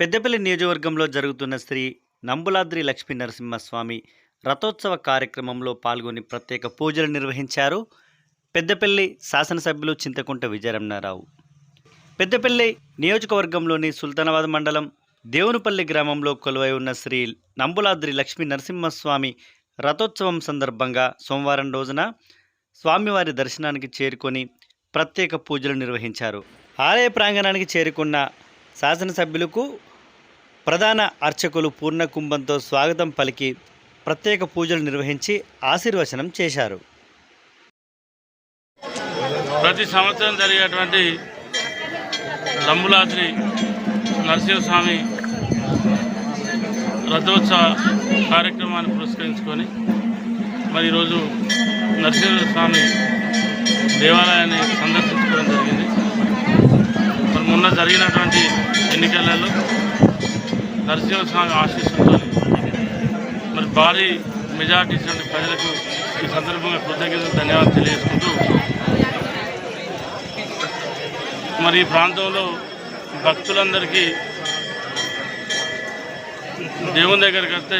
పెద్దపల్లి నియోజకవర్గంలో జరుగుతున్న శ్రీ నంబులాద్రి లక్ష్మీ నరసింహస్వామి రథోత్సవ కార్యక్రమంలో పాల్గొని ప్రత్యేక పూజలు నిర్వహించారు పెద్దపల్లి శాసనసభ్యులు చింతకుంట విజయరమణారావు. పెద్దపల్లి నియోజకవర్గంలోని సుల్తానాబాద్ మండలం దేవునిపల్లి గ్రామంలో కొలువై ఉన్న శ్రీ నంబులాద్రి లక్ష్మీ నరసింహస్వామి రథోత్సవం సందర్భంగా సోమవారం రోజున స్వామివారి దర్శనానికి చేరుకొని ప్రత్యేక పూజలు నిర్వహించారు. ఆలయ ప్రాంగణానికి చేరుకున్న శాసనసభ్యులకు ప్రధాన అర్చకులు పూర్ణ కుంభంతో స్వాగతం పలికి ప్రత్యేక పూజలు నిర్వహించి ఆశీర్వచనం చేశారు. ప్రతి సంవత్సరం జరిగేటువంటి లంబులాద్రి నరసింహస్వామి రథోత్సవ కార్యక్రమాన్ని పురస్కరించుకొని మరి ఈరోజు నరసింహస్వామి దేవాలయాన్ని సందర్శించారు. జరిగినటువంటి ఎన్నికలలో నరసింహస్వామి ఆశీస్సులతో మరి భారీ మెజార్టీ ఇచ్చినటువంటి ప్రజలకు ఈ సందర్భంగా కృతజ్ఞతలు ధన్యవాదాలు తెలియజేసుకుంటూ మరి ఈ ప్రాంతంలో భక్తులందరికీ దేవుని దగ్గరికి వస్తే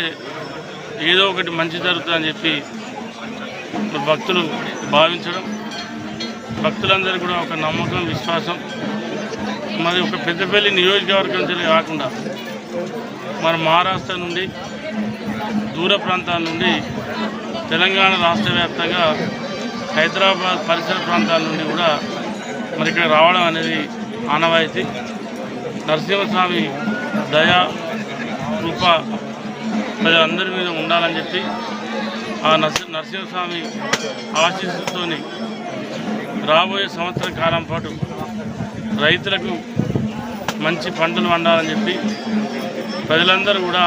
ఏదో ఒకటి మంచి జరుగుతుందని చెప్పి భక్తులు భావించడం భక్తులందరికీ కూడా ఒక నమ్మకం విశ్వాసం మరి ఒక పెద్దపల్లి నియోజకవర్గం నుంచి కాకుండా మన మహారాష్ట్ర నుండి దూర ప్రాంతాల నుండి తెలంగాణ రాష్ట్ర వ్యాప్తంగా హైదరాబాద్ పరిసర ప్రాంతాల నుండి కూడా మరి ఇక్కడ రావడం అనేది ఆనవాయితీ. నరసింహస్వామి దయా కృప ప్రజలందరి మీద ఉండాలని చెప్పి ఆ నర్స నరసింహస్వామి ఆశీస్సుతోని రాబోయే సంవత్సర కాలం పాటు రైతులకు మంచి పంటలు పండాలని చెప్పి ప్రజలందరూ కూడా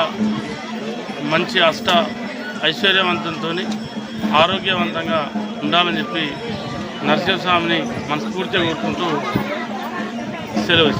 మంచి అష్ట ఐశ్వర్యవంతంతో ఆరోగ్యవంతంగా ఉండాలని చెప్పి నరసింహస్వామిని మనస్ఫూర్తిగా కోరుకుంటూ సెలవు